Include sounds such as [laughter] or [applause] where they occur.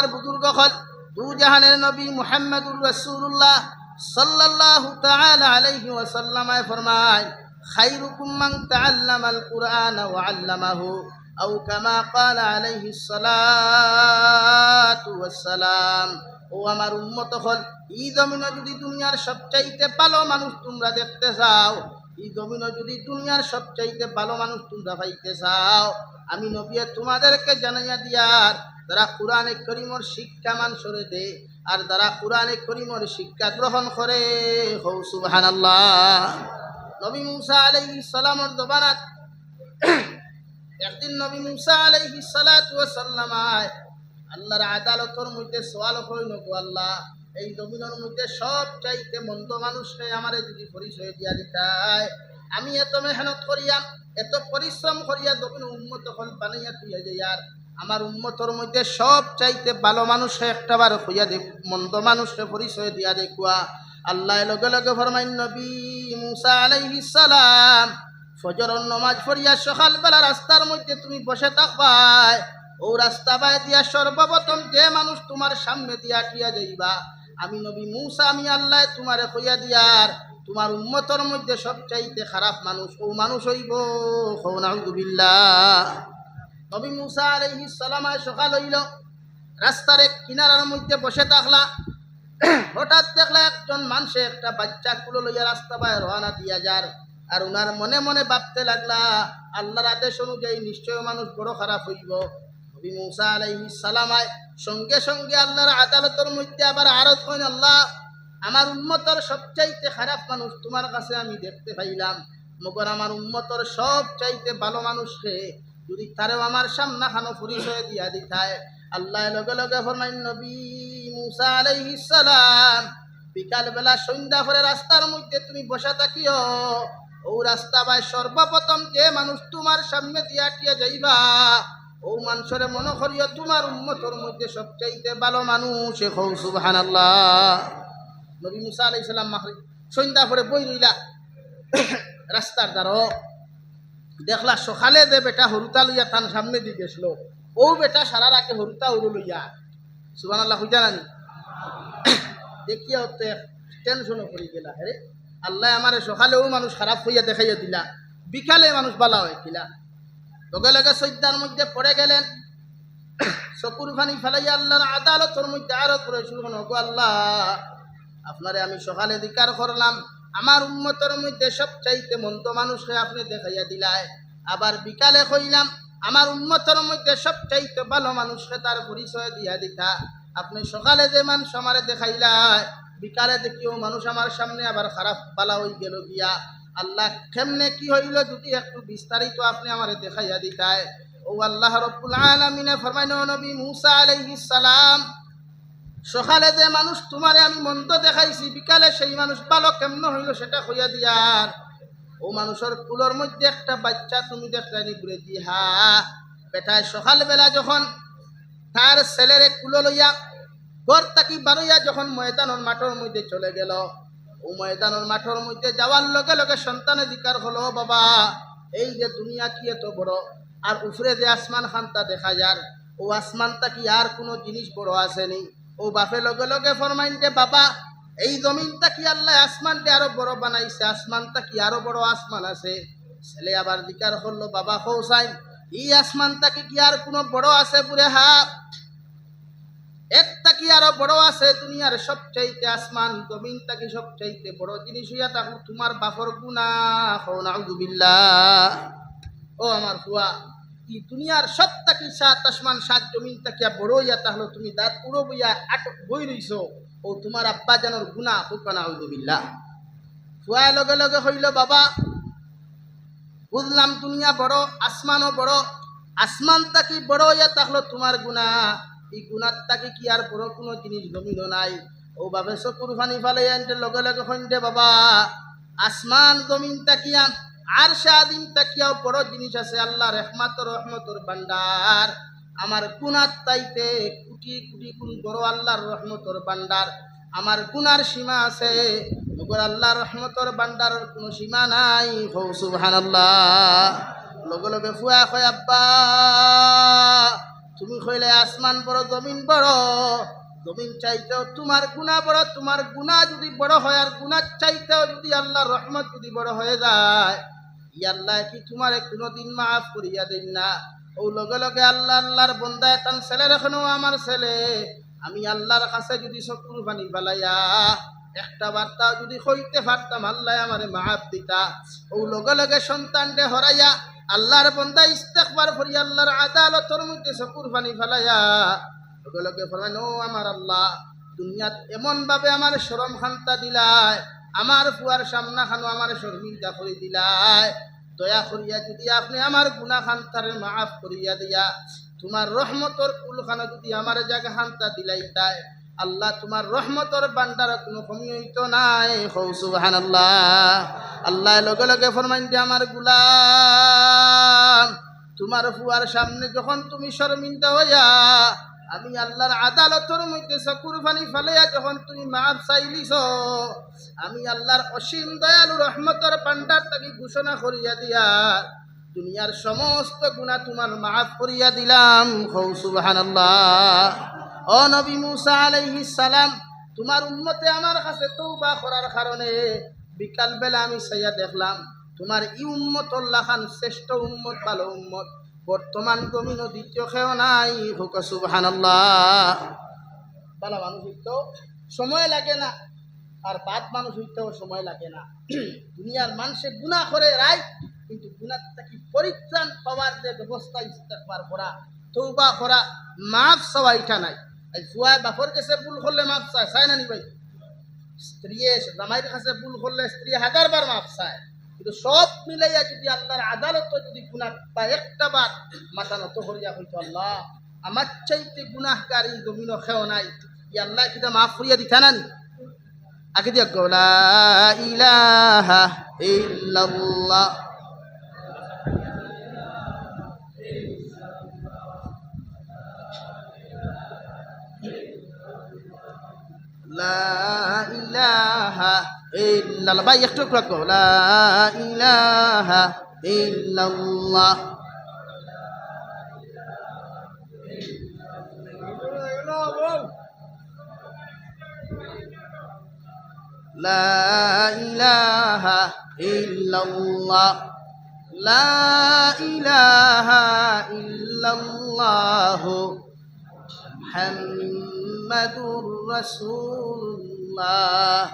আমার বুজুর্গ হল দু জাহানের নবী মুহাম্মদুর সাল্লাল্লাহু তাআলা আলাইহি ওয়াসাল্লামায় ফরমায় খাইরুকুম মান তাআল্লামাল কুরআন ওয়া আল্লামাহু, আও কামা ক্বালা আলাইহিস সালাতু ওয়াস সালাম ও আমার উম্মত হল এই জমিনে যদি দুনিয়ার সবচাইতে ভালো মানুষ তোমরা দেখতে চাও এই জমিনে যদি দুনিয়ার সবচাইতে ভালো মানুষ তোমরা পাইতে চাও, আমি নবিয়ে তোমাদেরকে জানাইয়া দিয়ার যারা কোরআনে করিমর শিক্ষা মান মানসরে দে, আর যারা কোরআনে করিমর শিক্ষা গ্রহণ করে। হৌ সুবহান নবী মুসা আলাইহিস সালামর জবানাত, একদিন নবী মুসা আলাইহিস সালাতু ওয়াস সাল্লামায় আল্লাহর আদালতর মধ্যে সোয়াল হইল, গো আল্লাহ, এই জমিনের মধ্যে সব চাইতে মন্দ মানুষকে আমারে যদি পরিচয় দিয়া দিতাই, আমি এত মেহনত করিয়াম এত পরিশ্রম করিয়া জমিন উন্মত হল, বানাইয়া তুইয়া যাইয়ার আমার উন্মতর মধ্যে সব চাইতে ভালো মানুষে একটা একটাবার হইয়া দেখ, মন্দ মানুষে পরিচয় দিয়া দেখুয়া। আল্লাহ লগে লগে ফরমাইন, নবী মুসা আলাইহিস ফজরের নমাজ পড়িয়া সকালবেলা রাস্তার মধ্যে তুমি বসে থাকবাই ও রাস্তা বাই দিয়া সর্বপ্রথম যে মানুষ তোমার সামনে দিয়া টিয়া যাইবা। আমি নবী মুসা, আমি আল্লাহ তোমারে কইয়া দিয়ার, তোমার উম্মতর মধ্যে সবচাইতে খারাপ মানুষ ও মানুষ হইব হৌনাউদুবিল্লাহ নবী মুসা আলাইহিস সালামায় সকাল হইল, রাস্তার এক কিনারার মধ্যে বসে থাকলা। [clears throat] হঠাৎ দেখলা একজন মানুষে একটা বাচ্চা কুলো লইয়া রাস্তা বায় রওনা দিয়া যার, আর উনার মনে মনে ভাবতে লাগলা, আল্লাহর আদেশ অনুযায়ী নিশ্চয় মানুষ বড় খারাপ হইব। নবী মুসা আলাইহিস সালামায় সঙ্গে সঙ্গে আল্লাহর আদালতের মধ্যে আবার আরত কইন আল্লাহ, আমার উন্মতর সবচাইতে খারাপ মানুষ তোমার কাছে আমি দেখতে পাইলাম। মগর আমার উন্মতর সব চাইতে ভালো মানুষকে যদি তারেও আমার সামনা খানো পরিচয় দিয়া দিতায় আল্লাহ লগে লগে ফরমাইন, নবী মুসা আলাইহিস সালাম বিকাল সন্ধ্যা করে রাস্তার মধ্যে তুমি বসা থাকিও। ও রাস্তা বাই সর্বপ্রথম যে মানুষ তোমার সামনে দিয়া টিয়া যাইবা, ও মানুষের মনে করিও তোমার উন্মতর মধ্যে সবচাইতে ভালো মানুষ এ হৌ সুবহান নবী মুসা আলাই সাল্লাম মাহরি, সন্ধ্যা করে বই রইলা, [coughs] রাস্তার দ্বারো দেখলা সকালে যে বেটা হরুতা লইয়া তার সামনে দিয়ে গেছিল, ও বেটা সারা রাখে হরুতা উড়ু লইয়া। সুবান আল্লাহ হইতা নানি দেখিয়া হতে টেনশনও করি গেলা হ্যাঁ আল্লাহ আমার সকালেও মানুষ খারাপ হইয়া দেখাইয়া দিলা, বিকালে মানুষ বালা হয়েছিলা লগে লগে সৈদ্যার মধ্যে পড়ে গেলেন। চকুর ফানি ফেলাইয়া আল্লাহর আদালতর মধ্যে আরও করে শুরু আল্লাহ, আপনারে আমি সকালে দিকার করলাম আমার উন্মতের মধ্যে সবচাইতে মন্দ মানুষকে আপনি দেখাইয়া দিলায়। আবার বিকালে কইলাম আমার উন্মতের মধ্যে সবচাইতে ভালো মানুষকে তার পরিচয় দিয়া দিতা। আপনি সকালে যে মানুষ আমারে দেখাইলায়, বিকালে দেখিও মানুষ আমার সামনে আবার খারাপ পালা হয়ে গেল গিয়া। আল্লাহ কেমনে কি হইল যদি একটু বিস্তারিত আপনি আমারে দেখাইয়া দিতায়। ও আল্লাহ রব্বুল আলমিনে, ফরমাইন নবী মুসা আলাইহিস সালাম সকালে যে মানুষ তোমারে আমি মন্দ দেখাইছি, বিকালে সেই মানুষ ভালো কেমন হইল সেটা হইয়া দিয়ার ও মানুষের কুলোর মধ্যে একটা বাচ্চা তুমি দেখলানি ঘুরে দি হা বেটায় সকালবেলা যখন তার ছেলেরে কুলো লইয়া ঘর তাকি বারইয়া যখন ময়দানের মাঠের মধ্যে চলে গেল, ও ময়দানের মাঠের মধ্যে যাওয়ার লগে লগে সন্তানের দিকার হলো, বাবা, এই যে দুনিয়া কি এত বড়? আর উপরে যে আসমান খানটা দেখা যার, ও আসমানটা কি আর কোনো জিনিস বড় আসেনি ও বাপে লগে লগে ফরমাইন যে, বাবা, এই জমিনটা কি আল্লাহ আসমানটা আরও বড় বানাইছে? আসমানটা কি আরও বড় আসমান আছে? ছেলে আবার দিকার হলো বাবা খৌসাইন এই আসমানটা কি আর কোনো বড় আছে পুরে হা একটা কি আরও বড় আছে দুনিয়ার সবচাইতে আসমান? জমিনটা কি সবচাইতে বড় জিনিস হইয়া থাকুক? তোমার বাপর গুণা হো নাউজুবিল্লাহ। ও আমার ফুয়া ই দুনিয়ার সত্তা কি সাত আসমান, সাত জমিন তাকিয়া বড় হইয়া তাহলে তুমি দাঁত পুরো বইয়া আটক বই রইছ। ও তোমার আব্বা জানোর গুণা হুকানা হইদুবিল্লাহ ফুয়া লগে লগে হইল, বাবা, বুঝলাম দুনিয়া বড়, আসমানও বড়। আসমান তাকি বড় হইয়া তাহলে তোমার গুণা এই গুণার তাকে কি আর বড় কোনো জিনিস জমিল নাই। ও বাবে চকুর ফানি ফালে লগে লগে হইতে বাবা। আসমান, জমিন তাকিয়া আর সাদিন তাকিয়াও বড় জিনিস আছে, আল্লাহ রহমাতর রহমতর ভান্ডার আমার গুণার তাইতে কোটি কোটি গুণ বড় আল্লাহর রহমতর ভান্ডার আমার গুনার সীমা আছে মগর আল্লাহর রহমতর ভান্ডারের কোনো সীমা নাই। হৌ সুবহান লগে লগে ফুয়া কয়, আব্বা, তুমি কইলে আসমান বড়, জমিন বড়। জমিন চাইতেও তোমার গুণা বড়, তোমার গুণা যদি বড় হয়, আর গুণার চাইতেও যদি আল্লাহর রহমত যদি বড় হয়ে যায় ই আল্লাহ কি তোমার কোনোদিন মাফ করিয়া দিন না? ও লগে লগে আল্লাহ, আল্লাহর বন্দায় তান ছেলে এখনও আমার ছেলে। আমি আল্লাহর কাছে যদি চকুর পানি ফেলাইয়া একটা বার্তা যদি হইতে পারতাম, আল্লাহ আমারে মাফ দিতা। ও লগে লগে সন্তানকে হরাইয়া আল্লাহর বন্দা ইস্তেকবার করি আল্লাহর আদালতর মধ্যে চকুর পানি ফেলাইয়া লগে লগে ফরমাইন, ও আমার আল্লাহ, দুনিয়াত এমন ভাবে আমার শরম খান্তা দিলায়। আমার ফুয়ার সামনা খানো আমার শর্মিন্দা করে দিলায়। দয়া করিয়া যদি আপনি আমার গুনা খান্তারে মাফ করিয়া দিয়া তোমার রহমতর কুলখানা যদি আমার জায়গা খান্তা দিলাই তাই আল্লাহ তোমার রহমতর বান্ডার কোনো কমি হইতো নাই। হৌ আল্লাহ আল্লাহ লগে লগে ফরমাইন যে আমার গুলাম, তোমার ফুয়ার সামনে যখন তুমি শর্মিন্দা হইয়া আমি আল্লাহর আদালতের মধ্যে চকুর পানি ফেলাইয়া যখন তুমি মাপ চাইলিছ, আমি আল্লাহর অসীম দয়ালু রহমতর পান্ডার তাকে ঘোষণা করিয়া দিয়া দুনিয়ার সমস্ত গুণা তোমার মাফ করিয়া দিলাম। হৌ সুবহানাল্লাহ। ও নবী মুসা আলাইহিস সালাম, তোমার উন্মতে আমার কাছে তৌবা করার কারণে বিকাল বেলা আমি সাইয়া দেখলাম, তোমার ই উম্মত খান শ্রেষ্ঠ উম্মত, ভালো উম্মত। বর্তমান জমিনও দ্বিতীয় খেও নাই, হুক, সুবহানাল্লাহ। ভালো মানুষ হইতেও সময় লাগে না, আর বাদ মানুষ হইতেও সময় লাগে না। [clears throat] দুনিয়ার মানুষে গুণা করে রায় কিন্তু গুণার থেকে পরিত্রাণ পাওয়ার যে ব্যবস্থা ইস্তেকবার করা তৌবা করা, মাফ চাওয়া এটা নাই। এই ফুয়া বাপর কাছে ভুল করলে মাফ চায় চায় না নি ভাই? স্ত্রী জামাইয়ের কাছে ভুল করলে স্ত্রী হাজারবার মাফ চায়। কিন্তু সব মিলাইয়া যদি আল্লাহর আদালত যদি গুণা বা একটা বার মাথা নত করিয়া হইতো আল্লাহ, আমার চাইতে গুনাহকারী জমিন খেও নাই। ই আল্লাহ কিতা মাফ করিয়া দিতা নি আগে দিয়া গলা ইলাহা ইল্লাল্লাহ। লা ইলাহা ইল্লাল্লাহ ভাই একটু একটু রাখো লা ইলাহা ইল্লাল্লাহ لا إله إلا الله لا إله إلا الله محمد رسول الله